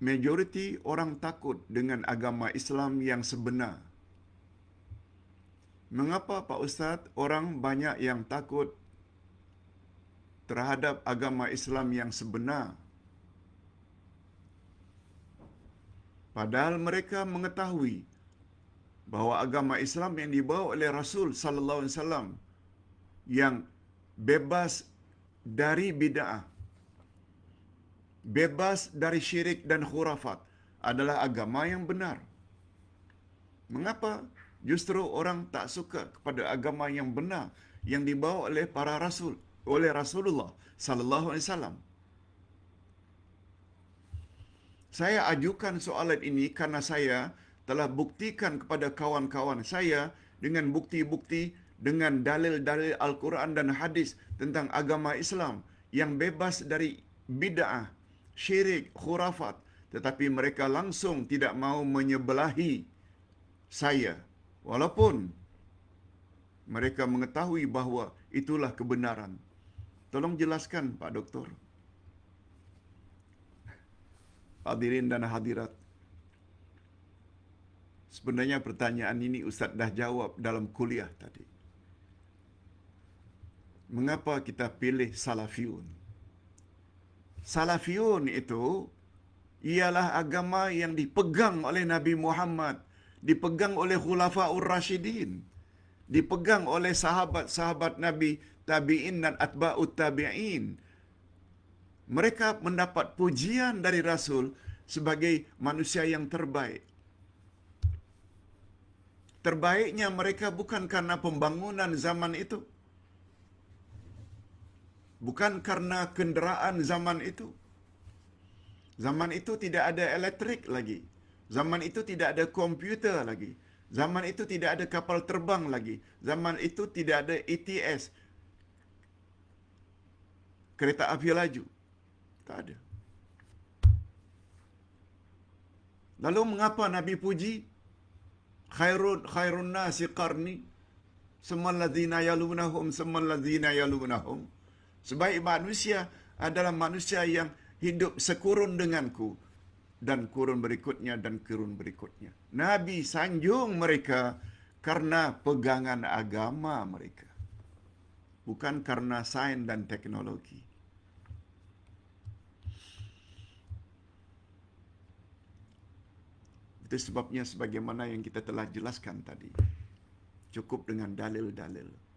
majoriti orang takut dengan agama Islam yang sebenar. Mengapa Pak Ustaz orang banyak yang takut terhadap agama Islam yang sebenar? Padahal mereka mengetahui bahawa agama Islam yang dibawa oleh Rasul sallallahu alaihi wasallam yang bebas dari bid'ah bebas dari syirik dan khurafat adalah agama yang benar. Mengapa justru orang tak suka kepada agama yang benar yang dibawa oleh para rasul, oleh Rasulullah sallallahu alaihi wasallam? Saya ajukan soalan ini karena saya telah buktikan kepada kawan-kawan saya dengan bukti-bukti dengan dalil-dalil Al-Quran dan hadis tentang agama Islam yang bebas dari bid'ah, syirik, khurafat. Tetapi mereka langsung tidak mau menyebelahi saya. Walaupun mereka mengetahui bahawa itulah kebenaran. Tolong jelaskan Pak Doktor. Hadirin dan hadirat. Sebenarnya pertanyaan ini Ustaz dah jawab dalam kuliah tadi. Mengapa kita pilih Salafiyun? Salafiyun itu ialah agama yang dipegang oleh Nabi Muhammad, dipegang oleh Khulafaur Rashidin, dipegang oleh sahabat-sahabat Nabi tabi'in dan atba'ut tabi'in. Mereka mendapat pujian dari Rasul sebagai manusia yang terbaik. Terbaiknya mereka bukan karena pembangunan zaman itu. Bukan karena kenderaan zaman itu. Zaman itu tidak ada elektrik lagi. Zaman itu tidak ada komputer lagi. Zaman itu tidak ada kapal terbang lagi. Zaman itu tidak ada ETS. Kereta api laju. Tak ada. Lalu mengapa Nabi puji khairun khairun nasi qarni semua ladzina yalunahum semua ladzina yalunahum sebaik manusia adalah manusia yang hidup sekurun denganku dan kurun berikutnya dan kurun berikutnya. Nabi sanjung mereka karena pegangan agama mereka. Bukan karena sains dan teknologi. Itu sebabnya sebagaimana yang kita telah jelaskan tadi. Cukup dengan dalil-dalil.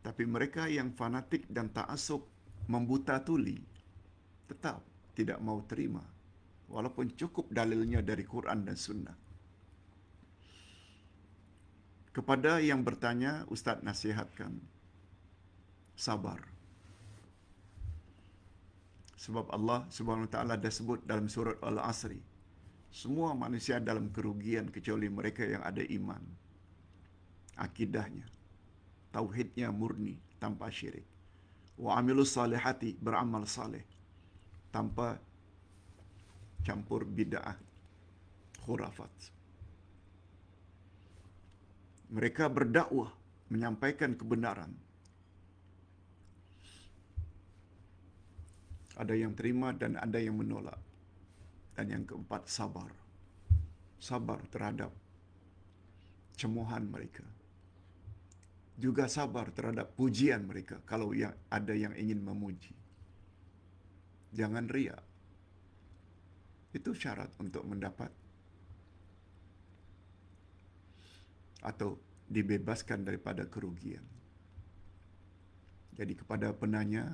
Tapi mereka yang fanatik dan ta'asuk membuta tuli tetap tidak mau terima walaupun cukup dalilnya dari Quran dan Sunnah. Kepada yang bertanya, Ustaz nasihatkan sabar. Sebab Allah Subhanahu Wa Taala dah sebut dalam surat Al-Asri, semua manusia dalam kerugian kecuali mereka yang ada iman. Akidahnya, tauhidnya murni tanpa syirik. Wa amilus salihati beramal saleh tanpa campur bid'ah khurafat. Mereka berdakwah menyampaikan kebenaran. Ada yang terima dan ada yang menolak. Dan yang keempat sabar. Sabar terhadap cemohan mereka. Juga sabar terhadap pujian mereka kalau yang ada yang ingin memuji. Jangan riak. Itu syarat untuk mendapat atau dibebaskan daripada kerugian. Jadi kepada penanya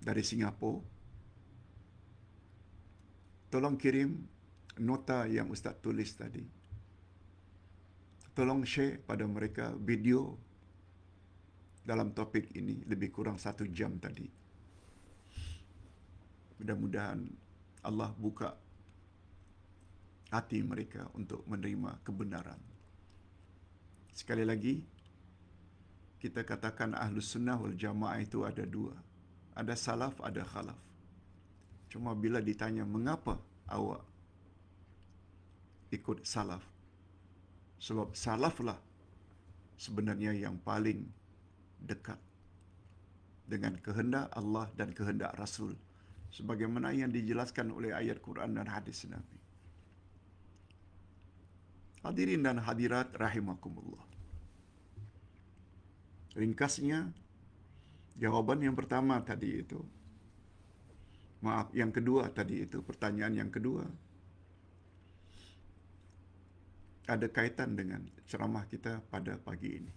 dari Singapura, tolong kirim nota yang Ustaz tulis tadi. Tolong share pada mereka video dalam topik ini lebih kurang satu jam tadi. Mudah-mudahan Allah buka hati mereka untuk menerima kebenaran. Sekali lagi, kita katakan ahlus sunnah wal jamaah itu ada dua. Ada salaf, ada khalaf. Cuma bila ditanya mengapa awak ikut salaf. Sebab salaflah sebenarnya yang paling dekat dengan kehendak Allah dan kehendak Rasul sebagaimana yang dijelaskan oleh ayat Quran dan hadis Nabi. Hadirin dan hadirat rahimakumullah. Ringkasnya, jawaban yang pertama tadi itu. Maaf, yang kedua tadi itu, pertanyaan yang kedua. Ada kaitan dengan ceramah kita pada pagi ini.